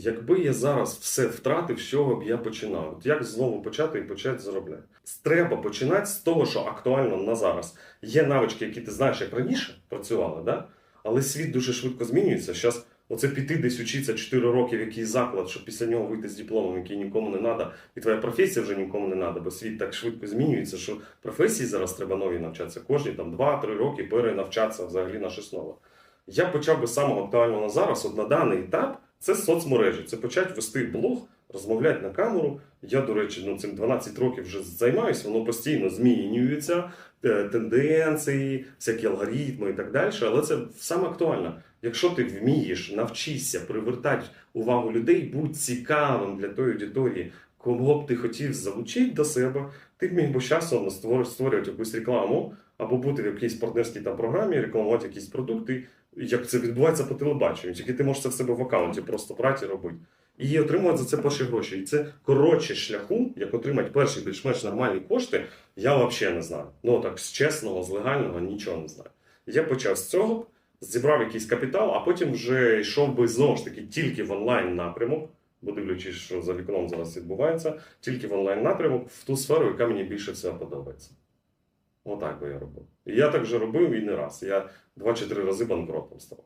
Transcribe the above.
Якби я зараз все втратив, з чого б я починав? От як знову почати і почати заробляти? Треба починати з того, що актуально на зараз. Є навички, які ти знаєш, як раніше працювали, да? але світ дуже швидко змінюється. Зараз оце піти десь учитися 4 роки в якийсь заклад, щоб після нього вийти з дипломом, який нікому не треба, і твоя професія вже нікому не треба, бо світ так швидко змінюється, що професії зараз треба нові навчатися. Кожні там 2-3 роки перенавчатися взагалі на щось нове. Я почав би з самого актуального на зараз, от на даний етап, це соцмережі. Це почати вести блог, розмовляти на камеру. Я, до речі, ну цим 12 років вже займаюся, воно постійно змінюється, е, тенденції, всякі алгоритми і так далі. Але це саме актуально. Якщо ти вмієш, навчишся привертати увагу людей, будь цікавим для тої аудиторії, кого б ти хотів залучити до себе, ти б міг би часом створювати, якусь рекламу або бути в якійсь партнерській там програмі, рекламувати якісь продукти, як це відбувається по телебаченню, тільки ти можеш це в себе в аккаунті просто брати і робити. І отримувати за це перші гроші. І це коротше шляху, як отримати перші більш-менш нормальні кошти, я взагалі не знаю. Ну так, з чесного, з легального нічого не знаю. Я почав з цього, зібрав якийсь капітал, а потім вже йшов би знову ж таки тільки в онлайн напрямок, бо дивлячись, що за вікном зараз відбувається, тільки в онлайн напрямок в ту сферу, яка мені більше всього подобається. Отак би я робив. І я так вже робив і не раз. Я 2-4 рази банкротом став.